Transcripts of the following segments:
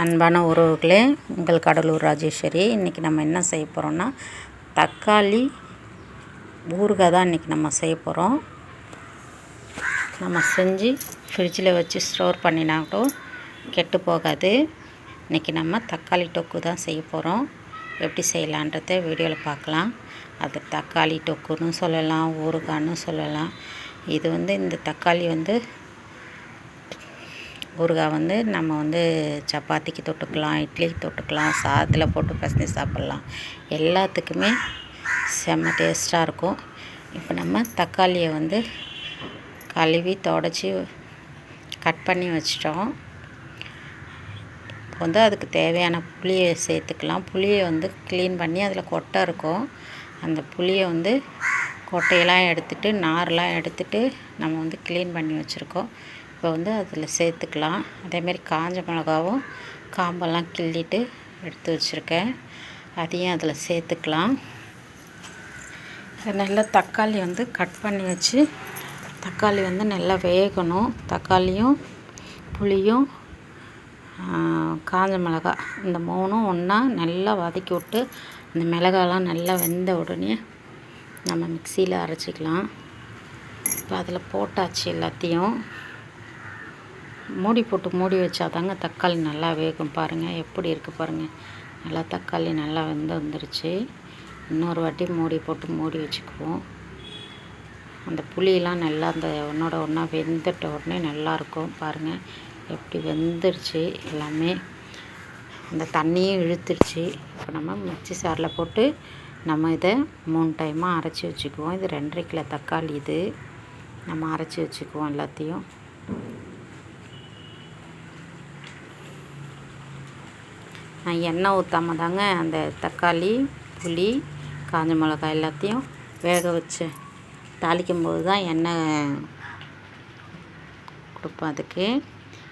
அன்பான உறவுகளே உங்கள் கடலூர் ராஜேஸ்வரி. இன்றைக்கி நம்ம என்ன செய்ய போகிறோம்னா தக்காளி ஊறுகாய் தான் இன்றைக்கி நம்ம செய்ய போகிறோம் நம்ம செஞ்சு ஃப்ரிட்ஜில் வச்சு ஸ்டோர் பண்ணினா கூட கெட்டு போகாது. இன்றைக்கி நம்ம தக்காளி டொக்கு தான் செய்ய போகிறோம் எப்படி செய்யலான்றத வீடியோவில் பார்க்கலாம். அது தக்காளி டொக்குன்னு சொல்லலாம் ஊறுகான்னு சொல்லலாம். இது வந்து இந்த தக்காளி வந்து ஊறுகாய் வந்து நம்ம வந்து சப்பாத்திக்கு தொட்டுக்கலாம் இட்லிக்கு தொட்டுக்கலாம் சாதத்தில் போட்டு பசங்க சாப்பிட்லாம். எல்லாத்துக்குமே செம்ம டேஸ்ட்டாக இருக்கும். இப்போ நம்ம தக்காளியை வந்து கழுவி தொடச்சி கட் பண்ணி வச்சிட்டோம். இப்போ வந்து அதுக்கு தேவையான புளியை சேர்த்துக்கலாம். புளியை வந்து க்ளீன் பண்ணி அதில் கொட்டை இருக்கும். அந்த புளியை வந்து கொட்டையெல்லாம் எடுத்துட்டு நார்லாம் எடுத்துட்டு நம்ம வந்து க்ளீன் பண்ணி வச்சுருக்கோம். இப்போ வந்து அதில் சேர்த்துக்கலாம். அதேமாரி காஞ்ச மிளகாவும் காம்பெல்லாம் கிள்ளிட்டு எடுத்து வச்சுருக்கேன். அதையும் அதில் சேர்த்துக்கலாம். நல்லா தக்காளி வந்து கட் பண்ணி வச்சு தக்காளி வந்து நல்லா வேகணும். தக்காளியும் புளியும் காஞ்ச மிளகா இந்த மூணும் ஒன்றா நல்லா வதக்கி விட்டு அந்த மிளகாலாம் நல்லா வெந்த உடனே நம்ம மிக்சியில் அரைச்சிக்கலாம். இப்போ அதில் போட்டாச்சு எல்லாத்தையும். மூடி போட்டு மூடி வச்சா தாங்க தக்காளி நல்லா வேகும் பாருங்கள் எப்படி இருக்குது பாருங்கள் நல்லா தக்காளி நல்லா வெந்து வந்துருச்சு. இன்னொரு வாட்டி மூடி போட்டு மூடி வச்சுக்குவோம். அந்த புளியெலாம் நல்லா அந்த ஒன்றோட ஒன்றா வெந்துட்ட உடனே நல்லாயிருக்கும் பாருங்கள் எப்படி வெந்துருச்சு எல்லாமே. அந்த தண்ணியும் இழுத்துருச்சு. இப்போ நம்ம மிக்சி சாரில் போட்டு நம்ம இதை மூணு டைமாக அரைச்சி வச்சுக்குவோம். இது ரெண்டரை கிலோ தக்காளி இது. நம்ம அரைச்சி வச்சுக்குவோம் எல்லாத்தையும். எண்ணெய் ஊற்றாம தாங்க அந்த தக்காளி புளி காஞ்ச மிளகாய் எல்லாத்தையும் வேக வச்சு தாளிக்கும் போது தான் எண்ணெய் கொடுப்போம் அதுக்கு.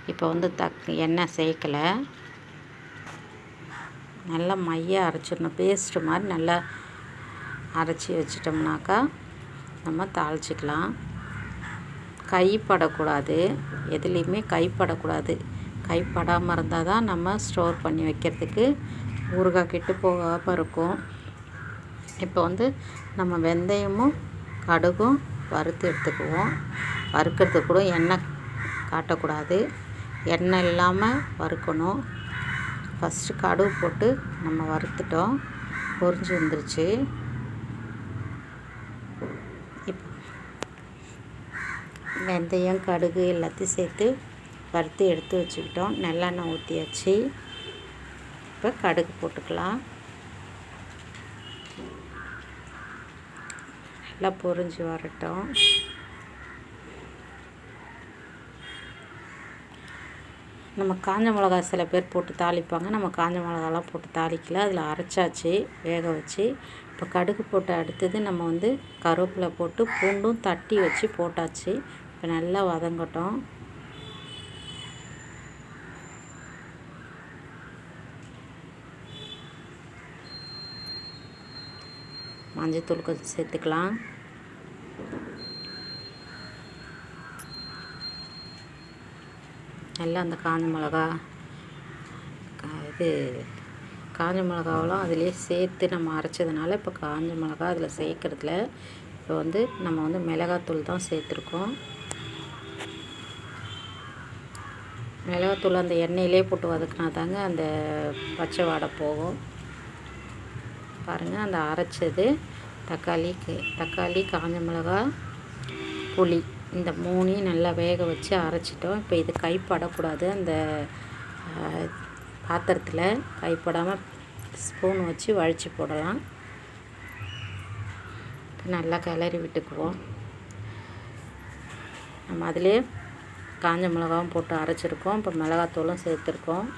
இப்போ வந்து தக் எண்ணெய் சேர்க்கலை. நல்லா மையாக அரைச்சிடணும். பேஸ்ட்டு மாதிரி நல்லா அரைச்சி வச்சிட்டோம்னாக்கா நம்ம தாளிச்சிக்கலாம். கைப்படக்கூடாது. எதுலேயுமே கைப்படக்கூடாது. கைப்படாமல் இருந்தால் தான் நம்ம ஸ்டோர் பண்ணி வைக்கிறதுக்கு ஊறுகாய் கெட்டு போகாமல் இருக்கும். இப்போ வந்து நம்ம வெந்தயமும் கடுகும் வறுத்து எடுத்துக்குவோம். வறுக்கிறதுக்கு கூட எண்ணெய் காட்டக்கூடாது. எண்ணெய் இல்லாமல் வறுக்கணும். ஃபஸ்ட்டு கடுகு போட்டு நம்ம வறுத்துட்டோம். பொறிஞ்சு வந்துருச்சு. இப் வெந்தயம் கடுகு எல்லாத்தையும் சேர்த்து வறுத்து எடுத்து வச்சுக்கிட்டோம். நல்லெண்ணெய் ஊற்றியாச்சு இப்போ கடுகு போட்டுக்கலாம். நல்லா பொரிஞ்சு வரட்டும். நம்ம காஞ்ச மிளகா சில பேர் போட்டு தாளிப்பாங்க. நம்ம காஞ்ச மிளகாலாம் போட்டு தாளிக்கல. அதில் அரைச்சாச்சு வேக வச்சு. இப்போ கடுகு போட்டு அடுத்தது நம்ம வந்து கருவேப்பிலை போட்டு பூண்டும் தட்டி வச்சு போட்டாச்சு. இப்போ நல்லா வதங்கட்டும். மஞ்சத்தூள் கொஞ்சம் சேர்த்துக்கலாம். நல்லா அந்த காஞ்ச மிளகா இது காஞ்ச மிளகாவெல்லாம் அதிலே சேர்த்து நம்ம அரைச்சதுனால இப்போ காஞ்ச மிளகா அதில் சேர்க்குறதுல இப்போ வந்து நம்ம வந்து மிளகாத்தூள் தான் சேர்த்துருக்கோம். மிளகாத்தூள் அந்த எண்ணெயிலே போட்டு வதக்கினா தாங்க அந்த பச்சை வாடை போகும். பாருங்கள் அந்த அரைச்சது தக்காளி தக்காளி காஞ்ச மிளகா புளி இந்த மூணையும் நல்லா வேக வச்சு அரைச்சிட்டோம். இப்போ இது கைப்படக்கூடாது. அந்த பாத்திரத்தில் கைப்படாமல் ஸ்பூன் வச்சு வழித்து போடலாம். நல்லா கிளறி விட்டுக்குவோம். நம்ம அதிலே காஞ்ச மிளகாவும் போட்டு அரைச்சிருக்கோம். இப்போ மிளகாத்தூளும் சேர்த்துருக்கோம்.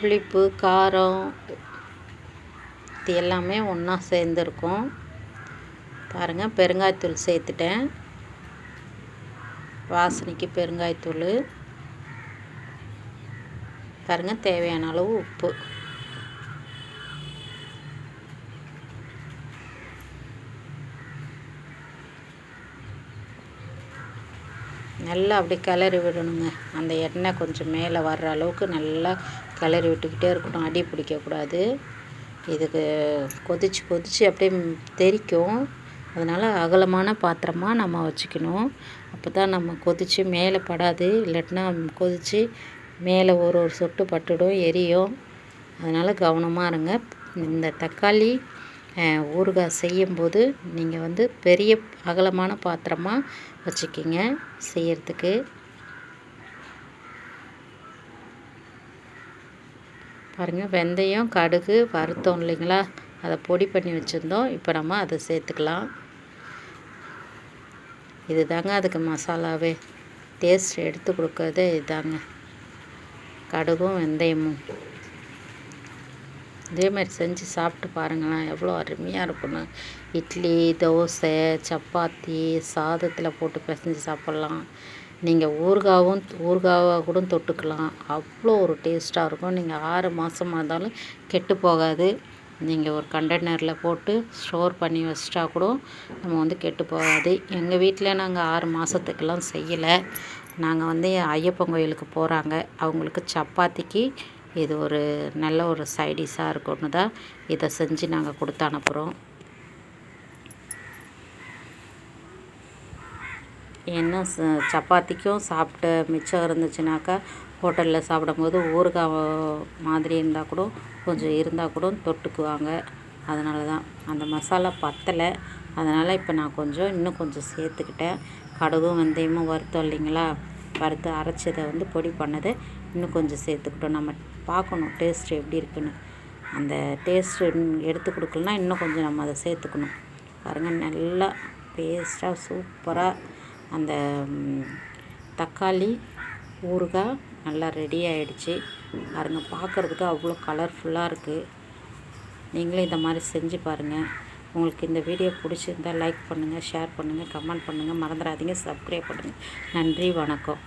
புளிப்பு காரம் இது எல்லாமே ஒன்றா சேர்ந்துருக்கும். பாருங்கள் பெருங்காயத்தூள் சேர்த்துட்டேன். வாசனைக்கு பெருங்காயத்தூள். பாருங்கள் தேவையான அளவு உப்பு. நல்லா அப்படி கிளறி விடணுங்க. அந்த எண்ணெய் கொஞ்சம் மேலே வர்ற அளவுக்கு நல்லா கிளறி விட்டுக்கிட்டே இருக்கணும். அடி பிடிக்கக்கூடாது. இதுக்கு கொதித்து கொதித்து அப்படியே தெறிக்கும். அதனால் அகலமான பாத்திரமாக நம்ம வச்சுக்கணும். அப்போ தான் நம்ம கொதித்து மேலே படாது. இல்லாட்டினா கொதித்து மேலே ஒரு ஒரு சொட்டு பட்டுடும் எரியும். அதனால் கவனமாக இருங்க. இந்த தக்காளி ஊறுகாய் செய்யும்போது நீங்கள் வந்து பெரிய அகலமான பாத்திரமாக வச்சுக்கிங்க செய்கிறதுக்கு பாருங்கள் வெந்தயம் கடுகு வறுத்தோம் இல்லைங்களா? அதை பொடி பண்ணி வச்சுருந்தோம். இப்போ நம்ம அதை சேர்த்துக்கலாம். இது தாங்க அதுக்கு மசாலாவே. டேஸ்ட் எடுத்து கொடுக்கறதே இதுதாங்க கடுகும் வெந்தயமும். இதேமாதிரி செஞ்சு சாப்பிட்டு பாருங்களேன். எவ்வளோ அருமையாக இருக்கும்னு. இட்லி தோசை சப்பாத்தி சாதத்தில் போட்டு பிசைஞ்சு சாப்பிட்லாம். நீங்கள் ஊறுகாவும் ஊறுகாவாக கூட தொட்டுக்கலாம். அவ்வளோ ஒரு டேஸ்ட்டாக இருக்கும். நீங்கள் ஆறு மாதமாக இருந்தாலும் கெட்டு போகாது. நீங்கள் ஒரு கண்டெய்னரில் போட்டு ஸ்டோர் பண்ணி வச்சிட்டா கூட நம்ம வந்து கெட்டு போகாது. எங்கள் வீட்டில் நாங்கள் ஆறு மாதத்துக்கெல்லாம் செய்யலை. நாங்கள் வந்து ஐயப்பன் கோயிலுக்கு போகிறாங்க அவங்களுக்கு சப்பாத்திக்கு இது ஒரு நல்ல ஒரு சைடிஷாக இருக்கும்னு தான் இதை செஞ்சு நாங்கள் கொடுத்து அனுப்புகிறோம் என்ன சப்பாத்திக்கும் சாப்பிட்டு மிச்சம் இருந்துச்சுனாக்கா ஹோட்டலில் சாப்பிடும்போது ஊறுகாய் மாதிரி இருந்தால் கூட கொஞ்சம் இருந்தால் கூட தொட்டுக்குவாங்க. அதனால தான். அந்த மசாலா பத்தலை. அதனால் இப்போ நான் கொஞ்சம் இன்னும் கொஞ்சம் சேர்த்துக்கிட்டேன். கடுகும் வெந்தயமும் வறுத்தோம் இல்லைங்களா? வறுத்து அரைச்சதை வந்து பொடி பண்ணதை இன்னும் கொஞ்சம் சேர்த்துக்கிட்டோம். நம்ம பார்க்கணும் டேஸ்ட் எப்படி இருக்குன்னு. அந்த டேஸ்ட்டு எடுத்து கொடுக்கலனா இன்னும் கொஞ்சம் நம்ம அதை சேர்த்துக்கணும். பாருங்கள் நல்லா பேஸ்ட்டாக சூப்பராக அந்த தக்காளி ஊறுகாய் நல்லா ரெடி ஆகிடுச்சு பாருங்கள் பார்க்குறதுக்கு அவ்வளோ கலர்ஃபுல்லாக இருக்குது நீங்களும் இந்த மாதிரி செஞ்சு பாருங்கள் உங்களுக்கு இந்த வீடியோ பிடிச்சிருந்தால் லைக் பண்ணுங்கள் ஷேர் பண்ணுங்கள் கமெண்ட் பண்ணுங்கள் மறந்துடாதீங்க சப்ஸ்கிரைப் பண்ணுங்கள் நன்றி வணக்கம்.